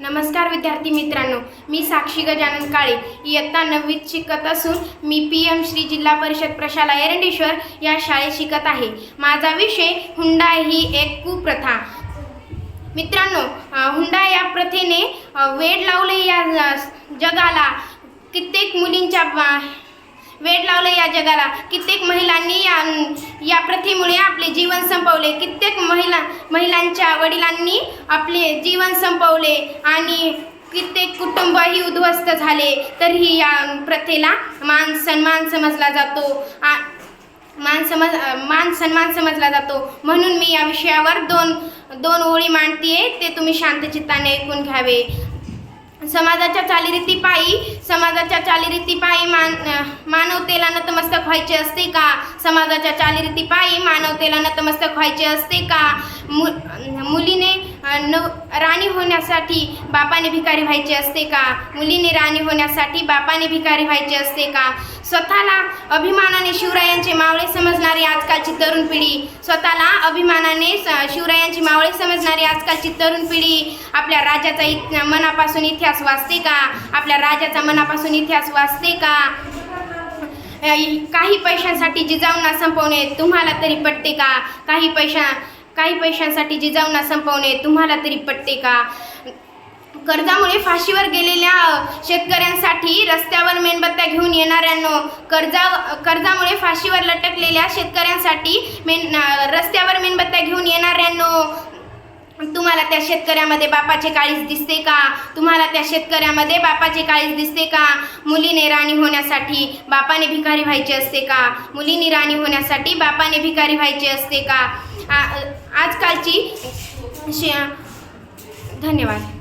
नमस्कार विद्यार्थी मित्रांनो मी साक्षी गजानन काळे. इयत्ता नववीत शिकत असून मी पी एम श्री जिल्हा परिषद प्रशाला एरंडेश्वर या शाळेत शिकत आहे. माझा विषय हुंडा ही एक कुप्रथा. मित्रांनो हुंडा या प्रथेने वेड लावले या जगाला कित्येक मुलींच्या वेड लावलं या जगाला. कित्येक महिलांनी या या प्रथेमुळे आपले जीवन संपवले. कित्येक महिला महिलांच्या वडिलांनी आपले जीवन संपवले आणि कित्येक कुटुंबही उद्ध्वस्त झाले. तरीही या प्रथेला मान सन्मान समजला जातो. आ मान समज मान सन्मान समजला जातो. म्हणून मी या विषयावर दोन दोन ओळी मांडते ते तुम्ही शांतचित्ताने ऐकून घ्यावे. समाजाच्या चालीरीतीपायी समाजाच्या चालीरीतीपायी मान मानवतेला नतमस्तक व्हायचे असते का? समाजाच्या चालीरीतीपायी मानवतेला नतमस्तक व्हायचे असते का? मु मुलीने नव राणी होण्यासाठी बापाने भिकारी व्हायचे असते का? मुलीने राणी होण्यासाठी बापाने भिकारी व्हायचे असते का? स्वतःला अभिमानाने शिवरायांचे मावळे आजकालची तरुण पिढी. स्वतःला अभिमानाने स- शिवरायांची मावळे समजणारी आजकालची तरुण पिढी आपल्या राजाचा इत मनापासून इतिहास वाचते का? आपल्या राजाचा मनापासून इतिहास वाचते का? काही पैशांसाठी जिजाऊंना संपवणे तुम्हाला तरी पटते का? काही पैशा काही पैशांसाठी जिजाऊंना संपवणे तुम्हाला तरी पटते का? कर्जामुळे फाशीवर गेलेल्या शेतकऱ्यांसाठी रस्त्यावर मेणबत्त्या घेऊन येणाऱ्यांनो कर्जा कर्जामुळे फाशीवर लटकलेल्या शेतकऱ्यांसाठी मेन रस्त्यावर मेणबत्त्या घेऊन येणाऱ्यांनो तुम्हाला त्या शेतकऱ्यामध्ये बापाचे काळीज दिसते का? तुम्हाला त्या शेतकऱ्यामध्ये बापाचे काळीज दिसते का? मुलीने राणी होण्यासाठी बापाने भिकारी व्हायचे असते का? मुलीने राणी होण्यासाठी बापाने भिकारी व्हायचे असते का? आ- आजकालची शे धन्यवाद.